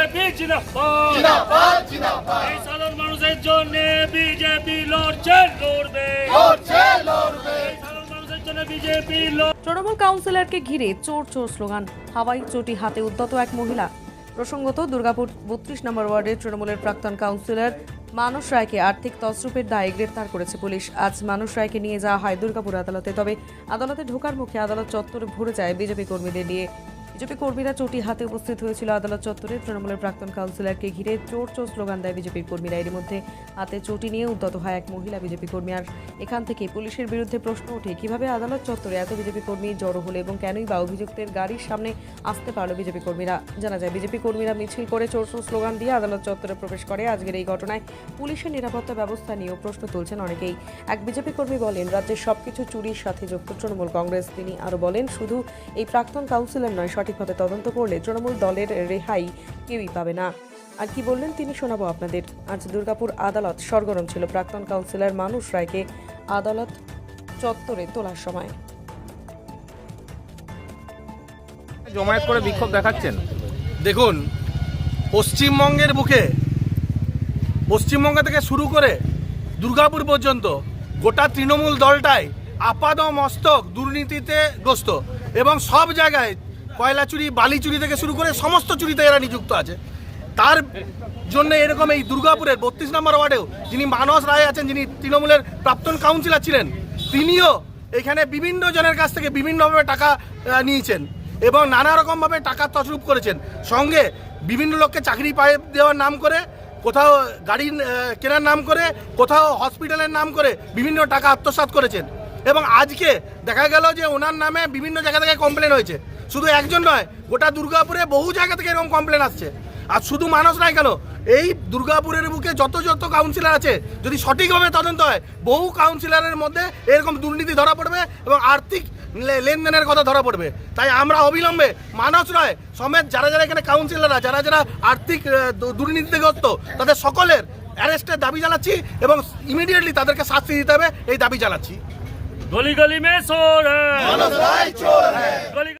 BJP জিন্দাবাদ। জিন্দাবাদ জিন্দাবাদ। এই সাধারণ মানুষের জন্য বিজেপি লড়ছে লড়বে। লড়ছে লড়বে। এই সাধারণ মানুষের জন্য বিজেপি লড়বে তৃণমূল কাউন্সিলরকে ঘিরে চোর চোর স্লোগান হাওয়াই চটি হাতে উদ্যত এক মহিলা। প্রসঙ্গত দুর্গাপুর বত্রিশ নম্বর ওয়ার্ডের তৃণমূলের প্রাক্তন কাউন্সিলর মানস রায়কে আর্থিক তছরূপের দায়ে গ্রেপ্তার করেছে পুলিশ। আজ মানস রায়কে নিয়ে যাওয়া হয় দুর্গাপুর আদালতে তবে আদালতে ঢোকার মুখে আদালত চত্বরে ভরে যায় বিজেপি কর্মীদের নিয়ে। বিজেপি কর্মীরা চটি হাতে উপস্থিত হয়েছিল আদালত চত্বরে। তৃণমূলের প্রাক্তন কাউন্সিলরকে ঘিরে চোর চোর স্লোগান দেয় বিজেপির কর্মীরা। এর মধ্যে হাতে চটি নিয়ে উদ্যত হয় এক মহিলা বিজেপি কর্মী। আর এখান থেকে পুলিশের বিরুদ্ধে প্রশ্ন ওঠে, কীভাবে আদালত চত্বরে এত বিজেপি কর্মী জড়ো হলো এবং কেনই বা অভিযুক্তের গাড়ির সামনে আসতে পারল বিজেপি কর্মীরা? জানা যায়, বিজেপি কর্মীরা মিছিল করে চোর চোর স্লোগান দিয়ে আদালত চত্বরে প্রবেশ করে। আজকের এই ঘটনায় পুলিশের নিরাপত্তা ব্যবস্থা নিয়েও প্রশ্ন তুলছেন অনেকেই। এক বিজেপি কর্মী বলেন, রাজ্যের সবকিছু চুরির সাথে যুক্ত তৃণমূল কংগ্রেস। তিনি আরও বলেন, শুধু এই প্রাক্তন কাউন্সিলর নয় সঠিকভাবে তদন্ত করলে তৃণমূল দলের রেহাই কেউই পাবে না। আর কি বললেন তিনি শোনাবো আপনাদের। আজ দুর্গাপুর আদালত সরগরম ছিল। প্রাক্তন কাউন্সিলর মানুষ রায়কে আদালত চত্বরে তোলার সময়। জমায়েত করে বিক্ষোভ দেখাচ্ছেন? দেখুন পশ্চিমবঙ্গের বুকে পশ্চিমবঙ্গ থেকে শুরু করে দুর্গাপুর পর্যন্ত গোটা তৃণমূল দলটাই আপাদ মস্তক দুর্নীতিতে গ্রস্ত এবং সব জায়গায় কয়লা চুরি, বালি চুরি থেকে শুরু করে সমস্ত চুরিতে এরা নিযুক্ত আছে। তার জন্য এরকম এই দুর্গাপুরের বত্রিশ নম্বর ওয়ার্ডেও যিনি মানস রায় আছেন, যিনি তৃণমূলের প্রাক্তন কাউন্সিলর ছিলেন, তিনিও এখানে বিভিন্ন জনের কাছ থেকে বিভিন্নভাবে টাকা নিয়েছেন এবং নানা রকমভাবে টাকা তসরুপ করেছেন। সঙ্গে বিভিন্ন লোককে চাকরি পাই দেওয়ার নাম করে, কোথাও গাড়ি কেনার নাম করে, কোথাও হসপিটালের নাম করে বিভিন্ন টাকা আত্মসাৎ করেছেন। এবং আজকে দেখা গেল যে ওনার নামে বিভিন্ন জায়গা থেকে কমপ্লেন হয়েছে। শুধু একজন নয় গোটা দুর্গাপুরে বহু জায়গা থেকে এরকম কমপ্লেন আসছে। আর শুধু মানুষ নাই কেন এই দুর্গাপুরের বুকে যত যত কাউন্সিলর আছে যদি সঠিকভাবে তদন্ত হয় বহু কাউন্সিলরের মধ্যে এরকম দুর্নীতি ধরা পড়বে এবং আর্থিক লে- লেনদেনের কথা ধরা পড়বে। তাই আমরা অবিলম্বে মানস নয় সমেত যারা যারা এখানে কাউন্সিলররা যারা যারা আর্থিক দুর্নীতিগ্রস্ত তাদের সকলের অ্যারেস্টের দাবি জানাচ্ছি এবং ইমিডিয়েটলি তাদেরকে শাস্তি দিতে হবে এই দাবি জানাচ্ছি। গলি গলি মে চোর হ্যায়।